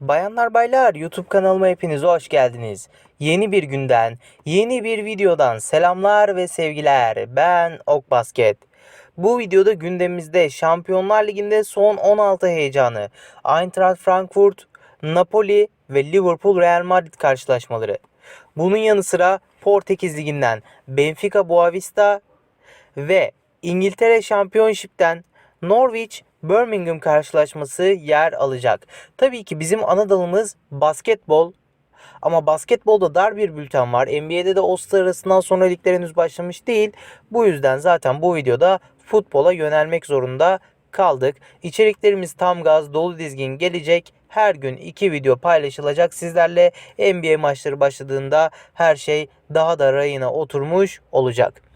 Bayanlar baylar YouTube kanalıma hepiniz hoş geldiniz. Yeni bir günden, yeni bir videodan selamlar ve sevgiler. Ben Ok Basket. Bu videoda gündemimizde Şampiyonlar Ligi'nde son 16 heyecanı, Eintracht Frankfurt, Napoli ve Liverpool Real Madrid karşılaşmaları. Bunun yanı sıra Portekiz Ligi'nden Benfica Boavista ve İngiltere Championship'ten Norwich Birmingham karşılaşması yer alacak. Tabii ki bizim ana dalımız basketbol. Ama basketbolda dar bir bülten var. NBA'de de All-Star arasından sonra ligler henüz başlamış değil. Bu yüzden zaten bu videoda futbola yönelmek zorunda kaldık. İçeriklerimiz tam gaz dolu dizgin gelecek. Her gün iki video paylaşılacak sizlerle. NBA maçları başladığında her şey daha da rayına oturmuş olacak.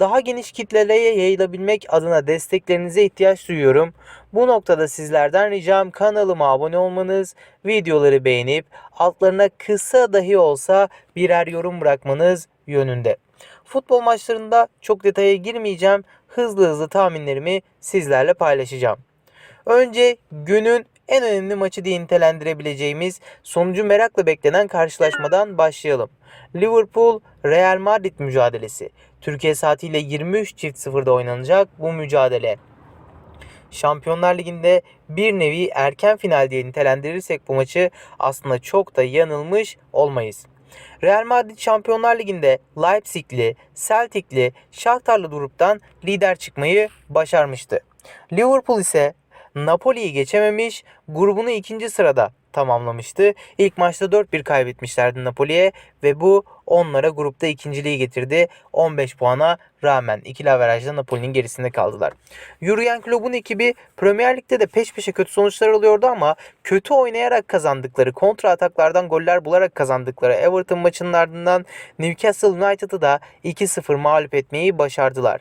Daha geniş kitlelere yayılabilmek adına desteklerinize ihtiyaç duyuyorum. Bu noktada sizlerden ricam kanalıma abone olmanız, videoları beğenip altlarına kısa dahi olsa birer yorum bırakmanız yönünde. Futbol maçlarında çok detaya girmeyeceğim. Hızlı hızlı tahminlerimi sizlerle paylaşacağım. Önce günün en önemli maçı diye nitelendirebileceğimiz sonucu merakla beklenen karşılaşmadan başlayalım. Liverpool Real Madrid mücadelesi. Türkiye saatiyle 23.00'da oynanacak bu mücadele. Şampiyonlar Ligi'nde bir nevi erken final diye nitelendirirsek bu maçı aslında çok da yanılmış olmayız. Real Madrid Şampiyonlar Ligi'nde Leipzig'li, Celtic'li, Shakhtar'lı gruptan lider çıkmayı başarmıştı. Liverpool ise Napoli'yi geçememiş, grubunu ikinci sırada tamamlamıştı. İlk maçta 4-1 kaybetmişlerdi Napoli'ye ve bu onlara grupta ikinciliği getirdi. 15 puana rağmen ikili averajda Napoli'nin gerisinde kaldılar. Yürüyen Klopp'un ekibi Premier Lig'de de peş peşe kötü sonuçlar alıyordu ama kötü oynayarak kazandıkları, kontra ataklardan goller bularak kazandıkları Everton maçının ardından Newcastle United'ı da 2-0 mağlup etmeyi başardılar.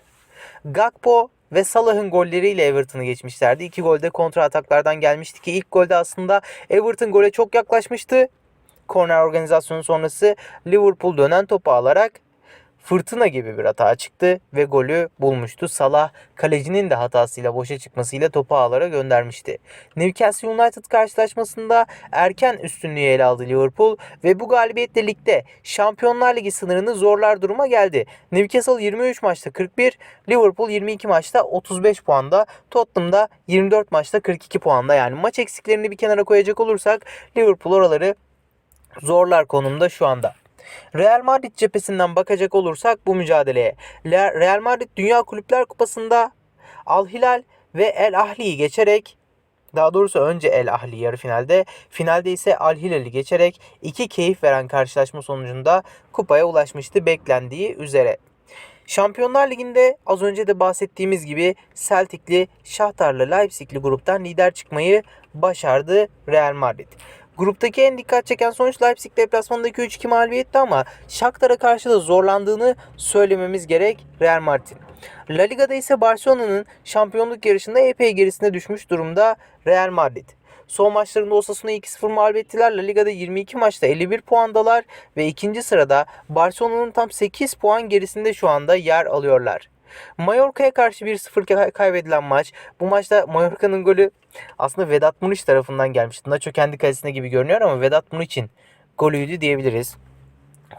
Gakpo ve Salah'ın golleriyle Everton'ı geçmişlerdi. İki golde kontra ataklardan gelmişti ki ilk golde aslında Everton gole çok yaklaşmıştı. Korner organizasyonu sonrası Liverpool dönen topu alarak fırtına gibi bir hata çıktı ve golü bulmuştu. Salah kalecinin de hatasıyla boşa çıkmasıyla topu ağlara göndermişti. Newcastle United karşılaşmasında erken üstünlüğü ele aldı Liverpool ve bu galibiyetle ligde Şampiyonlar Ligi sınırını zorlar duruma geldi. Newcastle 23 maçta 41, Liverpool 22 maçta 35 puanda, Tottenham'da 24 maçta 42 puanda. Yani maç eksiklerini bir kenara koyacak olursak Liverpool oraları zorlar konumda şu anda. Real Madrid cephesinden bakacak olursak bu mücadeleye Real Madrid Dünya Kulüpler Kupası'nda Al Hilal ve El Ahli'yi geçerek daha doğrusu önce El Ahli yarı finalde, finalde ise Al Hilal'i geçerek iki keyif veren karşılaşma sonucunda kupaya ulaşmıştı beklendiği üzere. Şampiyonlar Ligi'nde az önce de bahsettiğimiz gibi Celtic'li, Shakhtar'lı, Leipzig'li gruptan lider çıkmayı başardı Real Madrid. Gruptaki en dikkat çeken sonuç Leipzig deplasmanındaki 3-2 mağlubiyetti ama Shakhtar'a karşı da zorlandığını söylememiz gerek Real Madrid'in. La Liga'da ise Barcelona'nın şampiyonluk yarışında epey gerisine düşmüş durumda Real Madrid. Son maçlarında Osasuna'yı 2-0 mağlup ettiler. La Liga'da 22 maçta 51 puandalar ve ikinci sırada Barcelona'nın tam 8 puan gerisinde şu anda yer alıyorlar. Mallorca'ya karşı 1-0 kaybedilen maç. Bu maçta Mallorca'nın golü aslında Vedat Muriç tarafından gelmişti. Nacho kendi kalesine gibi görünüyor ama Vedat Muriç'in golüydü diyebiliriz.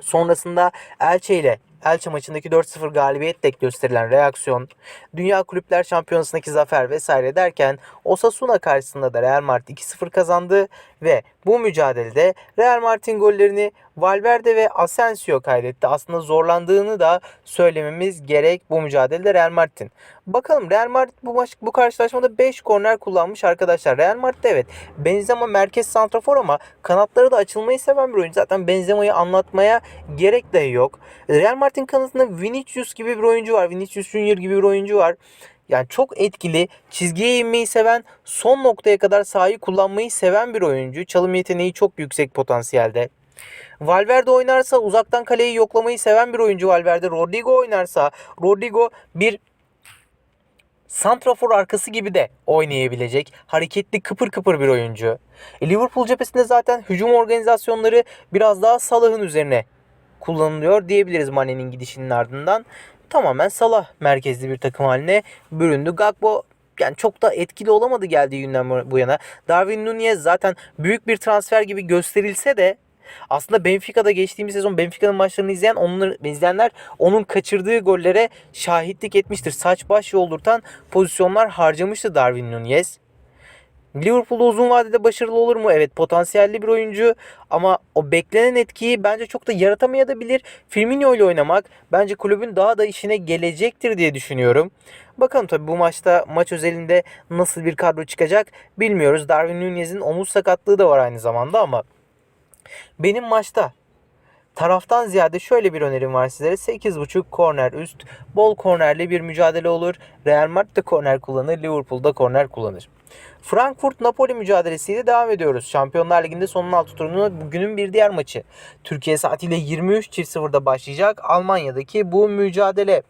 Sonrasında Elche ile Elche maçındaki 4-0 galibiyetle gösterilen reaksiyon, Dünya Kulüpler Şampiyonası'ndaki zafer vesaire derken Osasuna karşısında da Real Madrid 2-0 kazandı ve bu mücadelede Real Madrid'in gollerini Valverde ve Asensio kaydetti. Aslında zorlandığını da söylememiz gerek bu mücadelede Real Madrid'in. Bakalım Real Madrid bu maç bu karşılaşmada 5 korner kullanmış arkadaşlar. Real Madrid evet Benzema merkez santrafor ama kanatları da açılmayı seven bir oyuncu. Zaten Benzema'yı anlatmaya gerek dahi yok. Real Madrid'in kanatında Vinicius gibi bir oyuncu var. Vinicius Junior gibi bir oyuncu var. Yani çok etkili, çizgiye inmeyi seven, son noktaya kadar sahayı kullanmayı seven bir oyuncu. Çalım yeteneği çok yüksek potansiyelde. Valverde oynarsa uzaktan kaleyi yoklamayı seven bir oyuncu Valverde. Rodrigo oynarsa Rodrigo bir santrafor arkası gibi de oynayabilecek hareketli kıpır kıpır bir oyuncu. E, Liverpool cephesinde zaten hücum organizasyonları biraz daha Salah'ın üzerine kullanılıyor diyebiliriz Mane'nin gidişinin ardından. Tamamen Salah merkezli bir takım haline büründü. Gakpo yani çok da etkili olamadı geldiği günden bu yana. Darwin Nunez zaten büyük bir transfer gibi gösterilse de aslında Benfica'da geçtiğimiz sezon Benfica'nın maçlarını izleyen onları izleyenler onun kaçırdığı gollere şahitlik etmiştir. Saç baş yoldurtan pozisyonlar harcamıştı Darwin Nunez. Liverpool'da uzun vadede başarılı olur mu? Evet potansiyelli bir oyuncu ama o beklenen etkiyi bence çok da yaratamayabilir. Firmino ile oynamak bence kulübün daha da işine gelecektir diye düşünüyorum. Bakalım tabi bu maçta maç özelinde nasıl bir kadro çıkacak bilmiyoruz. Darwin Nunez'in omuz sakatlığı da var aynı zamanda ama benim maçta taraftan ziyade şöyle bir önerim var sizlere. 8.5 korner üst. Bol kornerli bir mücadele olur. Real Madrid de korner kullanır. Liverpool da korner kullanır. Frankfurt Napoli mücadelesiyle devam ediyoruz. Şampiyonlar Ligi'nde sonun altı turunu bugünün bir diğer maçı. Türkiye saatiyle 23.00'da başlayacak Almanya'daki bu mücadele.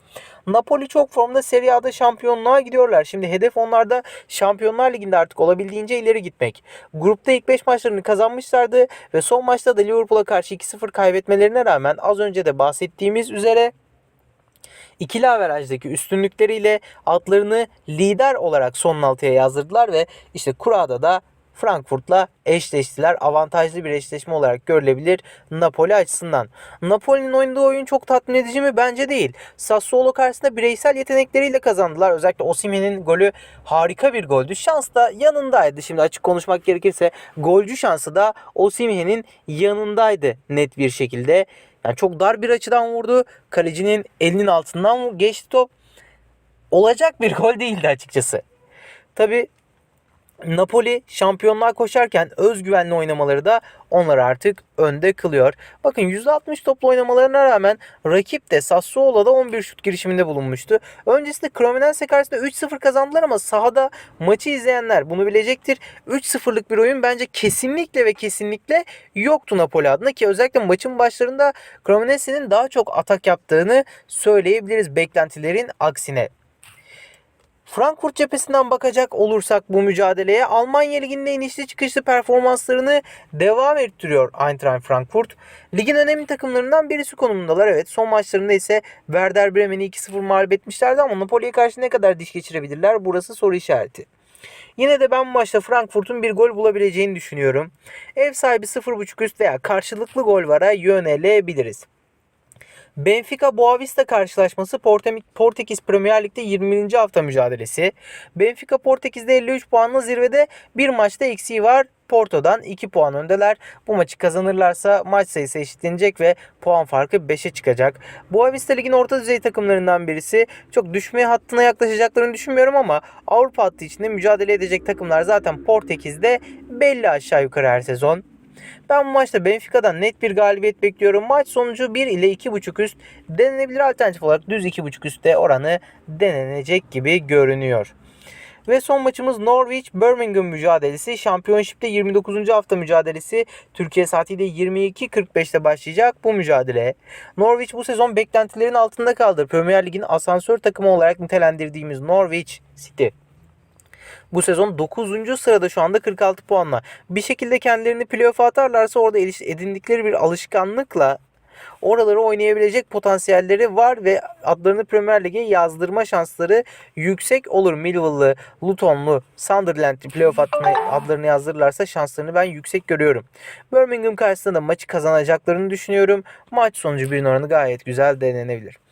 Napoli çok formda Serie A'da şampiyonluğa gidiyorlar. Şimdi hedef onlarda Şampiyonlar Ligi'nde artık olabildiğince ileri gitmek. Grupta ilk 5 maçlarını kazanmışlardı ve son maçta da Liverpool'a karşı 2-0 kaybetmelerine rağmen az önce de bahsettiğimiz üzere ikili averajdaki üstünlükleriyle atlarını lider olarak son altıya yazdırdılar ve işte kurada da Frankfurt'la eşleştiler. Avantajlı bir eşleşme olarak görülebilir Napoli açısından. Napoli'nin oynadığı oyun çok tatmin edici mi? Bence değil. Sassuolo karşısında bireysel yetenekleriyle kazandılar. Özellikle Osimhen'in golü harika bir goldü. Şans da yanındaydı. Şimdi açık konuşmak gerekirse golcü şansı da Osimhen'in yanındaydı net bir şekilde. Yani çok dar bir açıdan vurdu. Kalecinin elinin altından geçti top. Olacak bir gol değildi açıkçası. Tabi Napoli şampiyonluğa koşarken özgüvenli oynamaları da onları artık önde kılıyor. Bakın %60 toplu oynamalarına rağmen rakip de Sassuolo'da 11 şut girişiminde bulunmuştu. Öncesinde Cremonese karşısında 3-0 kazandılar ama sahada maçı izleyenler bunu bilecektir. 3-0'lık bir oyun bence kesinlikle ve kesinlikle yoktu Napoli adına ki özellikle maçın başlarında Cremonese'nin daha çok atak yaptığını söyleyebiliriz beklentilerin aksine. Frankfurt cephesinden bakacak olursak bu mücadeleye Almanya Ligi'nde inişli çıkışlı performanslarını devam ettiriyor Eintracht Frankfurt. Ligin önemli takımlarından birisi konumundalar. Evet son maçlarında ise Werder Bremen'i 2-0 mağlup etmişlerdi ama Napoli'ye karşı ne kadar diş geçirebilirler burası soru işareti. Yine de ben bu maçta Frankfurt'un bir gol bulabileceğini düşünüyorum. Ev sahibi 0.5 üst veya karşılıklı gol vara yönelebiliriz. Benfica Boavista karşılaşması Portekiz Premier Lig'de 20. hafta mücadelesi. Benfica Portekiz'de 53 puanla zirvede bir maçta eksiği var. Porto'dan 2 puan öndeler. Bu maçı kazanırlarsa maç sayısı eşitlenecek ve puan farkı 5'e çıkacak. Boavista Lig'in orta düzey takımlarından birisi. Çok düşmeye hattına yaklaşacaklarını düşünmüyorum ama Avrupa hattı içinde mücadele edecek takımlar zaten Portekiz'de belli aşağı yukarı her sezon. Ben bu maçta Benfica'dan net bir galibiyet bekliyorum. Maç sonucu 1 ile 2.5 üst denenebilir alternatif olarak düz 2.5 üstte oranı denenecek gibi görünüyor. Ve son maçımız Norwich Birmingham mücadelesi. Şampiyonşipte 29. hafta mücadelesi Türkiye saatiyle 22.45'te başlayacak bu mücadele. Norwich bu sezon beklentilerin altında kaldı. Premier Lig'in asansör takımı olarak nitelendirdiğimiz Norwich City bu sezon 9. sırada şu anda 46 puanla. Bir şekilde kendilerini playoff'a atarlarsa orada edindikleri bir alışkanlıkla oraları oynayabilecek potansiyelleri var ve adlarını Premier Lig'e yazdırma şansları yüksek olur. Millwall'lı, Luton'lu, Sunderland'li playoff adlarını yazdırırlarsa şanslarını ben yüksek görüyorum. Birmingham karşısında maçı kazanacaklarını düşünüyorum. Maç sonucu bir oranı gayet güzel denenebilir.